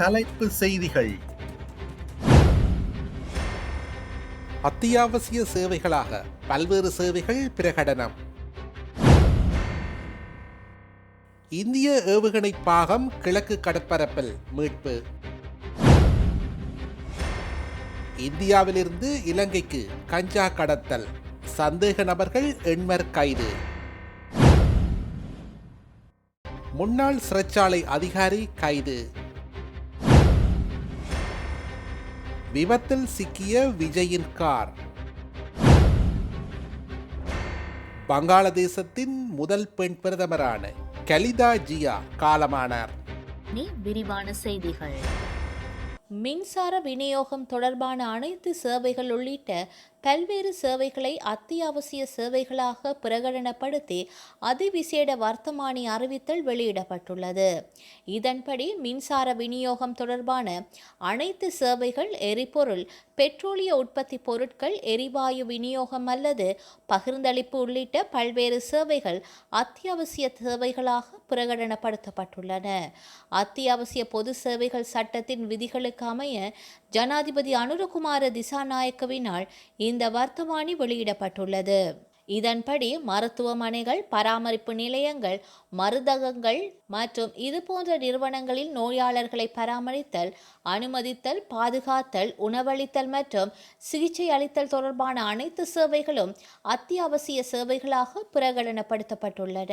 தலைப்பு செய்திகள். அத்தியாவசிய சேவைகளாக பல்வேறு சேவைகள் பிரகடனம். இந்திய ஏவுகணை பாகம் கிழக்கு கடற்பரப்பில் மீட்பு. இந்தியாவிலிருந்து இலங்கைக்கு கஞ்சா கடத்தல். சந்தேக நபர்கள் எண்மர் கைது. முன்னாள் சிறைச்சாலை அதிகாரி கைது. விபத்தில் சிக்கிய விஜயின் கார். வங்காளதேசத்தின் முதல் பெண் பிரதமரான கலிதா ஜியா காலமானார். இனி விரிவான செய்திகள். மின்சார விநியோகம் தொடர்பான அனைத்து சேவைகள் உள்ளிட்ட பல்வேறு சேவைகளை அத்தியாவசிய சேவைகளாக பிரகடனப்படுத்தி அதிவிசேட வர்த்தமானி அறிவித்தல் வெளியிடப்பட்டுள்ளது. இதன்படி மின்சார விநியோகம் தொடர்பான அனைத்து சேவைகள் எரிபொருள் பெட்ரோலிய உற்பத்தி பொருட்கள் எரிவாயு விநியோகம் அல்லது பகிர்ந்தளிப்பு உள்ளிட்ட பல்வேறு சேவைகள் அத்தியாவசிய சேவைகளாக பிரகடனப்படுத்தப்பட்டுள்ளன. அத்தியாவசிய பொது சேவைகள் சட்டத்தின் விதிகளுக்கு அமைய ஜனாதிபதி அனுரகுமார திசாநாயக்கவினால் இந்த வர்த்தமானி வெளியிடப்பட்டுள்ளது. இதன்படி மருத்துவமனைகள் பராமரிப்பு நிலையங்கள் மருந்தகங்கள் மற்றும் இதுபோன்ற நிறுவனங்களில் நோயாளர்களை பராமரித்தல் அனுமதித்தல் பாதுகாத்தல் உணவளித்தல் மற்றும் சிகிச்சை அளித்தல் தொடர்பான அனைத்து சேவைகளும் அத்தியாவசிய சேவைகளாக பிரகடனப்படுத்தப்பட்டுள்ளன.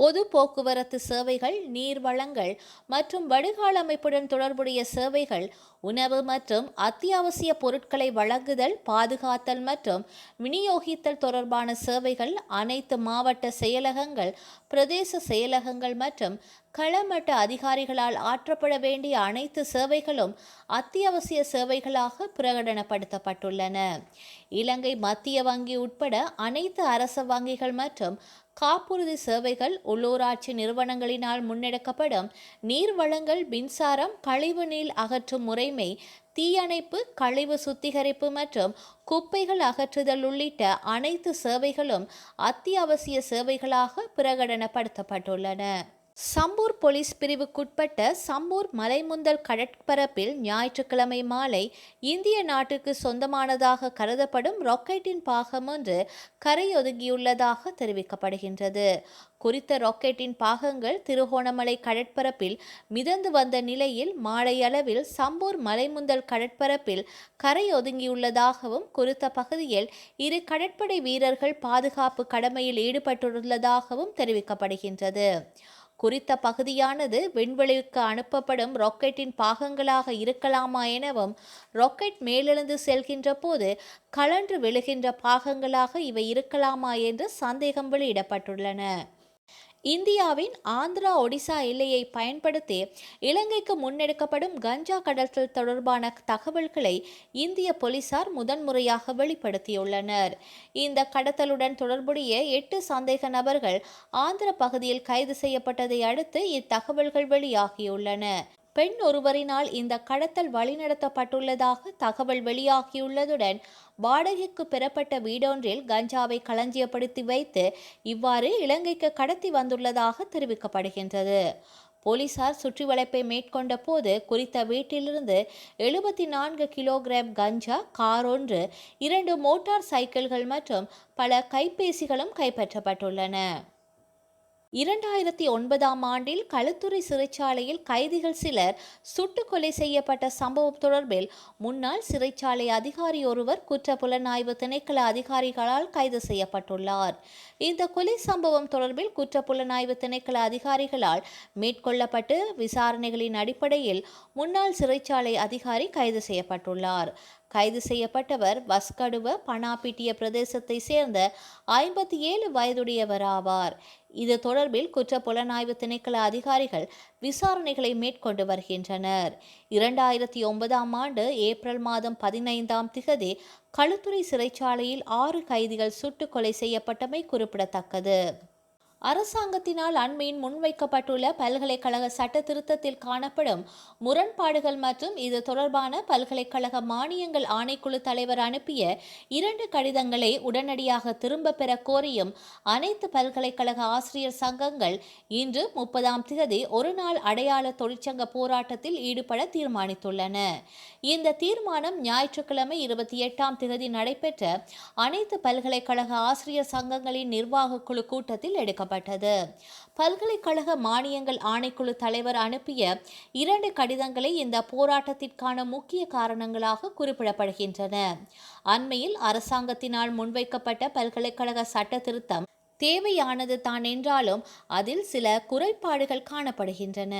பொது போக்குவரத்து சேவைகள் நீர் வளங்கள் மற்றும் வடிகால் அமைப்புடன் தொடர்புடைய சேவைகள் உணவு மற்றும் அத்தியாவசிய பொருட்களை வழங்குதல் பாதுகாத்தல் மற்றும் விநியோகித்தல் தொடர்பான சேவைகள் அனைத்து மாவட்ட செயலகங்கள் பிரதேச செயலகங்கள் மற்றும் களமட்ட அதிகாரிகளால் ஆற்றப்பட வேண்டிய அனைத்து சேவைகளும் அத்தியாவசிய சேவைகளாக பிரகடனப்படுத்தப்பட்டுள்ளன. இலங்கை மத்திய வங்கி உட்பட அனைத்து அரச வங்கிகள் மற்றும் காப்புறுதி சேவைகள் உள்ளூராட்சி நிறுவனங்களினால் முன்னெடுக்கப்படும் நீர் வளங்கள் மின்சாரம் கழிவு நீர் அகற்றும் முறைமை தீயணைப்பு கழிவு சுத்திகரிப்பு மற்றும் குப்பைகள் அகற்றுதல் உள்ளிட்ட அனைத்து சேவைகளும் அத்தியாவசிய சேவைகளாக பிரகடனப்படுத்தப்பட்டுள்ளன. சம்பூர் போலீஸ் பிரிவுக்குட்பட்ட சம்பூர் மலைமுந்தல் கடற்பரப்பில் ஞாயிற்றுக்கிழமை மாலை இந்திய நாட்டுக்கு சொந்தமானதாக கருதப்படும் ராக்கெட்டின் பாகம் ஒன்று கரையொதுங்கியுள்ளதாக தெரிவிக்கப்படுகின்றது. குறித்த ராக்கெட்டின் பாகங்கள் திருகோணமலை கடற்பரப்பில் மிதந்து வந்த நிலையில் மாலை அளவில் சம்பூர் மலைமுந்தல் கடற்பரப்பில் கரை ஒதுங்கியுள்ளதாகவும் குறித்த பகுதியில் இரு கடற்படை வீரர்கள் பாதுகாப்பு கடமையில் ஈடுபட்டுள்ளதாகவும் தெரிவிக்கப்படுகின்றது. குறித்த பகுதியானது விண்வெளிக்கு அனுப்பப்படும் ராக்கெட்டின் பாகங்களாக இருக்கலாமா எனவும் ராக்கெட் மேலெழுந்து செல்கின்ற போது கலன்று விழுகின்ற பாகங்களாக இவை இருக்கலாமா என்று சந்தேகம் வெளியிடப்பட்டுள்ளன. இந்தியாவின் ஆந்திரா ஒடிசா எல்லையை பயன்படுத்தி இலங்கைக்கு முன்னெடுக்கப்படும் கஞ்சா கடத்தல் தொடர்பான தகவல்களை இந்திய போலீசார் முதன்முறையாக வெளிப்படுத்தியுள்ளனர். இந்த கடத்தலுடன் தொடர்புடைய எட்டு சந்தேக நபர்கள் ஆந்திர பகுதியில் கைது செய்யப்பட்டதை அடுத்து இத்தகவல்கள் வெளியாகியுள்ளன. பெண் ஒருவரினால் இந்த கடத்தல் வழிநடத்தப்பட்டுள்ளதாக தகவல் வெளியாகியுள்ளதுடன் வாடகைக்கு பெறப்பட்ட வீடொன்றில் கஞ்சாவை களஞ்சியப்படுத்தி வைத்து இவ்வாறு இலங்கைக்கு கடத்தி வந்துள்ளதாக தெரிவிக்கப்படுகின்றது. போலீசார் சுற்றி வளைப்பை மேற்கொண்ட போது குறித்த வீட்டிலிருந்து எழுபத்தி நான்கு கிலோகிராம் கஞ்சா கார் ஒன்று இரண்டு மோட்டார் சைக்கிள்கள் மற்றும் பல கைபேசிகளும் கைப்பற்றப்பட்டுள்ளன. இரண்டாயிரத்தி ஒன்பதாம் ஆண்டில் களுத்துறை சிறைச்சாலையில் கைதிகள் சிலர் சுட்டுக் கொலை செய்யப்பட்ட சம்பவம் தொடர்பில் முன்னாள் சிறைச்சாலை அதிகாரி ஒருவர் குற்ற புலனாய்வு திணைக்கள அதிகாரிகளால் கைது செய்யப்பட்டுள்ளார். இந்த கொலை சம்பவம் தொடர்பில் குற்ற புலனாய்வு திணைக்கள அதிகாரிகளால் மேற்கொள்ளப்பட்டு விசாரணைகளின் அடிப்படையில் முன்னாள் சிறைச்சாலை அதிகாரி கைது செய்யப்பட்டுள்ளார். கைது செய்யப்பட்டவர் வஸ்கடுவ பனாப்பிட்டிய பிரதேசத்தை சேர்ந்த ஐம்பத்தி ஏழு வயதுடையவர் ஆவார் இது தொடர்பில் குற்ற புலனாய்வு திணைக்கள அதிகாரிகள் விசாரணைகளை மேற்கொண்டு வருகின்றனர். இரண்டாயிரத்தி ஒன்பதாம் ஆண்டு ஏப்ரல் மாதம் பதினைந்தாம் திகதி களுத்துறை சிறைச்சாலையில் ஆறு கைதிகள் சுட்டுக்கொலை செய்யப்பட்டமை குறிப்பிடத்தக்கது. அரசாங்கத்தினால் அண்மையின் முன்வைக்கப்பட்டுள்ள பல்கலைக்கழக சட்ட திருத்தத்தில் காணப்படும் முரண்பாடுகள் மற்றும் இது தொடர்பான பல்கலைக்கழக மானியங்கள் ஆணைக்குழு தலைவர் அனுப்பிய இரண்டு கடிதங்களை உடனடியாக திரும்ப பெற கோரியும் அனைத்து பல்கலைக்கழக ஆசிரியர் சங்கங்கள் இன்று முப்பதாம் தேதி ஒருநாள் அடையாள தொழிற்சங்க போராட்டத்தில் ஈடுபட தீர்மானித்துள்ளன. இந்த தீர்மானம் ஞாயிற்றுக்கிழமை இருபத்தி எட்டாம் தேதி நடைபெற்ற அனைத்து பல்கலைக்கழக ஆசிரியர் சங்கங்களின் நிர்வாக குழு கூட்டத்தில் எடுக்கப்பட்டது. பல்கலைக்கழக மானியங்கள் ஆணைக்குழு தலைவர் அனுப்பிய இரண்டு கடிதங்களை இந்த போராட்டத்திற்கான முக்கிய காரணங்களாக குறிப்பிடப்படுகின்றன. அண்மையில் அரசாங்கத்தினால் முன்வைக்கப்பட்ட பல்கலைக்கழக சட்ட திருத்தம் தேவையானது தான் என்றாலும் அதில் சில குறைபாடுகள் காணப்படுகின்றன.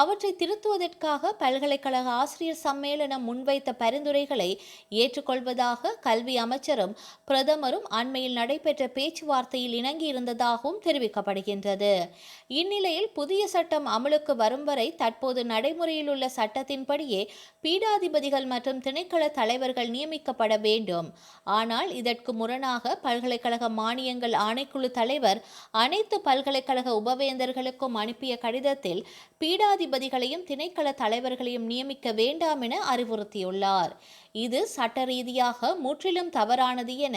அவற்றை திருத்துவதற்காக பல்கலைக்கழக ஆசிரியர் சம்மேளனம் முன்வைத்த பரிந்துரைகளை ஏற்றுக்கொள்வதாக கல்வி அமைச்சரும் பிரதமரும் அண்மையில் நடைபெற்ற பேச்சுவார்த்தையில் இணங்கியிருந்ததாகவும் தெரிவிக்கப்படுகின்றது. இந்நிலையில் புதிய சட்டம் அமலுக்கு வரும் வரை தற்போது நடைமுறையில் உள்ள சட்டத்தின்படியே பீடாதிபதிகள் மற்றும் திணைக்கள தலைவர்கள் நியமிக்கப்பட வேண்டும். ஆனால் இதற்கு முரணாக பல்கலைக்கழக மானியங்கள் ஆணைக்குழு தலைவர் அனைத்து பல்கலைக்கழக உபவேந்தர்களுக்கும் அனுப்பிய கடிதத்தில் பீடாதிபதிகளையும் திணைக்கள தலைவர்களையும் நியமிக்க வேண்டாம் என அறிவுறுத்தியுள்ளார். இது சட்ட ரீதியாக முற்றிலும் தவறானது என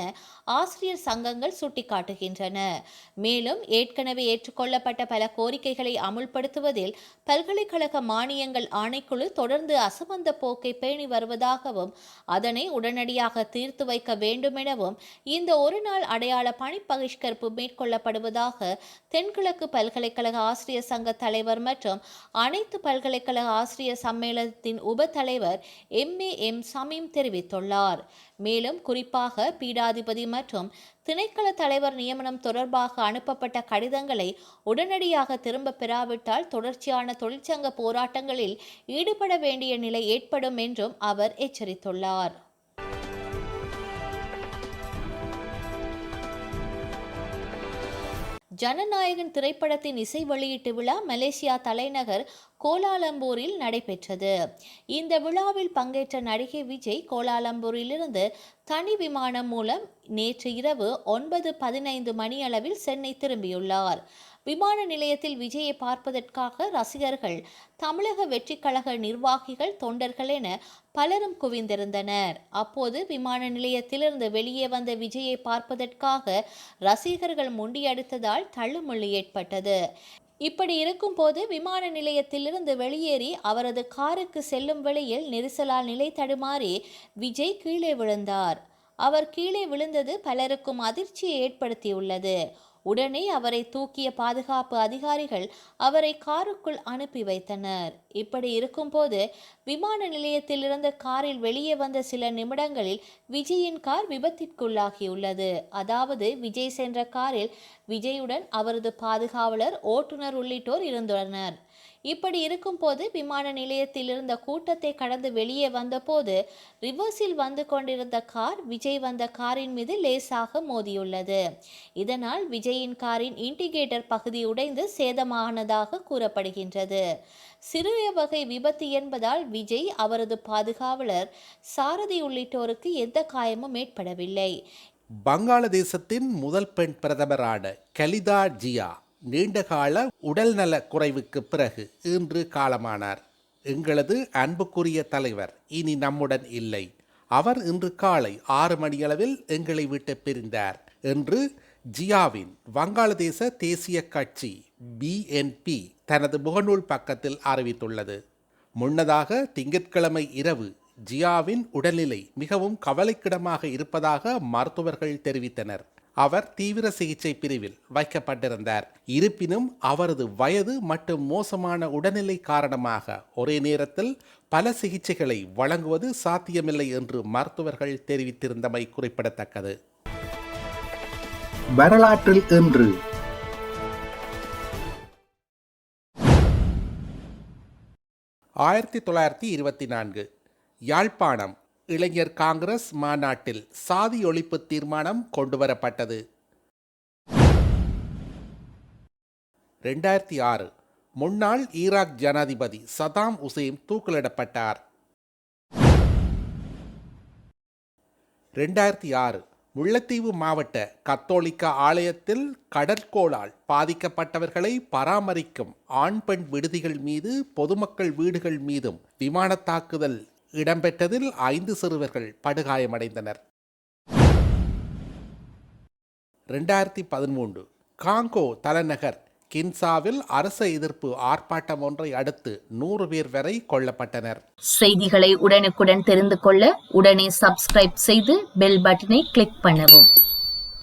ஆசிரியர் சங்கங்கள் சுட்டிக்காட்டுகின்றன. மேலும் ஏற்கனவே ஏற்றுக்கொள்ளப்பட்ட பல கோரிக்கைகளை அமுல்படுத்துவதில் பல்கலைக்கழக மானியங்கள் ஆணைக்குழு தொடர்ந்து அசமந்த போக்கை பேணி வருவதாகவும் அதனை உடனடியாக தீர்த்து வைக்க வேண்டுமெனவும் இந்த ஒரு நாள் அடையாள பணி பகிஷ்கரிப்பு மேற்கொள்ளப்படுவதாக தென்கிழக்கு பல்கலைக்கழக ஆசிரியர் சங்க தலைவர் மற்றும் அனைத்து பல்கலைக்கழக ஆசிரியர் சம்மேளனத்தின் உப தலைவர் எம் ஏ எம் சமீம் தெரிவித்துள்ளார். மேலும் குறிப்பாக பீடாதிபதி மற்றும் திணைக்கள தலைவர் நியமனம் தொடர்பாக அனுப்பப்பட்ட கடிதங்களை உடனடியாக திரும்ப பெறாவிட்டால் தொடர்ச்சியான தொழிற்சங்க போராட்டங்களில் ஈடுபட வேண்டிய நிலை ஏற்படும் என்றும் அவர் எச்சரித்துள்ளார். ஜனநாயகன் திரைப்படத்தின் இசை வெளியீட்டு விழா மலேசியா தலைநகர் கோலாலம்பூரில் நடைபெற்றது. இந்த விழாவில் பங்கேற்ற நடிகை விஜய் கோலாலம்பூரிலிருந்து தனி விமானம் மூலம் நேற்று இரவு ஒன்பது பதினைந்து மணியளவில் சென்னை திரும்பியுள்ளார். விமான நிலையத்தில் விஜயை பார்ப்பதற்காக ரசிகர்கள் தமிழக வெற்றிக்கழக நிர்வாகிகள் தொண்டர்கள் என பலரும் குவிந்திருந்தனர். அப்போது விமான நிலையத்திலிருந்து வெளியே வந்த விஜயை பார்ப்பதற்காக ரசிகர்கள் முண்டியடித்ததால் தள்ளுமுள்ளி ஏற்பட்டது. இப்படி இருக்கும்போது விமான நிலையத்திலிருந்து வெளியேறி அவரது காருக்கு செல்லும் வழியில் நெரிசலால் நிலை தடுமாறி விஜய் கீழே விழுந்தார். அவர் கீழே விழுந்தது பலருக்கும் அதிர்ச்சியை ஏற்படுத்தியுள்ளது. உடனே அவரை தூக்கிய பாதுகாப்பு அதிகாரிகள் அவரை காருக்குள் அனுப்பி வைத்தனர். இப்படி இருக்கும்போது விமான நிலையத்திலிருந்து காரில் வெளியே வந்த சில நிமிடங்களில் விஜயின் கார் விபத்திற்குள்ளாகியுள்ளது. அதாவது விஜய் சென்ற காரில் விஜயுடன் அவரது பாதுகாவலர் ஓட்டுநர் உள்ளிட்டோர் இருந்துள்ளனர் இப்படி இருக்கும்போது விமான நிலையத்தில் இருந்த கூட்டத்தை கடந்து வெளியே வந்தபோது ரிவர்ஸில் வந்து கொண்டிருந்த கார் விஜய் வந்த காரின் மீது லேசாக மோதியுள்ளது. இதனால் விஜயின் காரின் இண்டிகேட்டர் பகுதி உடைந்து சேதமானதாக கூறப்படுகின்றது. சிறிய வகை விபத்து என்பதால் விஜய் அவரது பாதுகாவலர் சாரதி உள்ளிட்டோருக்கு எந்த காயமும் ஏற்படவில்லை. பங்களாதேசத்தின் முதல் பெண் பிரதமரான கலிதா ஜியா நீண்டகால உடல்நல குறைவுக்கு பிறகு இன்று காலமானார். எங்களது அன்புக்குரிய தலைவர் இனி நம்முடன் இல்லை. அவர் இன்று காலை ஆறு மணியளவில் எங்களை விட்டு பிரிந்தார் என்று ஜியாவின் வங்காளதேச தேசிய கட்சி பிஎன்பி தனது முகநூல் பக்கத்தில் அறிவித்துள்ளது. முன்னதாக திங்கட்கிழமை இரவு ஜியாவின் உடல்நிலை மிகவும் கவலைக்கிடமாக இருப்பதாக மருத்துவர்கள் தெரிவித்தனர். அவர் தீவிர சிகிச்சை பிரிவில் வைக்கப்பட்டிருந்தார். இருப்பினும் அவரது வயது மற்றும் மோசமான உடல்நிலை காரணமாக ஒரே நேரத்தில் பல சிகிச்சைகளை வழங்குவது சாத்தியமில்லை என்று மருத்துவர்கள் தெரிவித்திருந்தமை குறிப்பிடத்தக்கது. வரலாற்றில் இன்று. ஆயிரத்தி தொள்ளாயிரத்தி இருபத்தி நான்கு. யாழ்ப்பாணம். இளைஞர் காங்கிரஸ் மாநாட்டில் சாதி ஒழிப்பு தீர்மானம் கொண்டுவரப்பட்டது. ரெண்டாயிரத்தி ஆறு முன்னாள் ஈராக் ஜனாதிபதி சதாம் உசேன் தூக்கிலிடப்பட்டார். ரெண்டாயிரத்தி ஆறு முல்லைத்தீவு மாவட்ட கத்தோலிக்க ஆலயத்தில் கடற்கோளால் பாதிக்கப்பட்டவர்களை பராமரிக்கும் ஆண் பெண் விடுதிகள் மீது பொதுமக்கள் வீடுகள் மீதும் விமான தாக்குதல் இடம்பெற்றதில் ஐந்து சிறுவர்கள் படுகாயமடைந்தனர். ரெண்டாயிரத்தி பதிமூன்று காங்கோ தலைநகர் கின்சாவில் அரச எதிர்ப்பு ஆர்ப்பாட்டம் ஒன்றை அடுத்து நூறு பேர் வரை கொல்லப்பட்டனர். செய்திகளை உடனுக்குடன் தெரிந்து கொள்ள உடனே சப்ஸ்கிரைப் செய்து பெல் பட்டனை கிளிக் பண்ணவும்.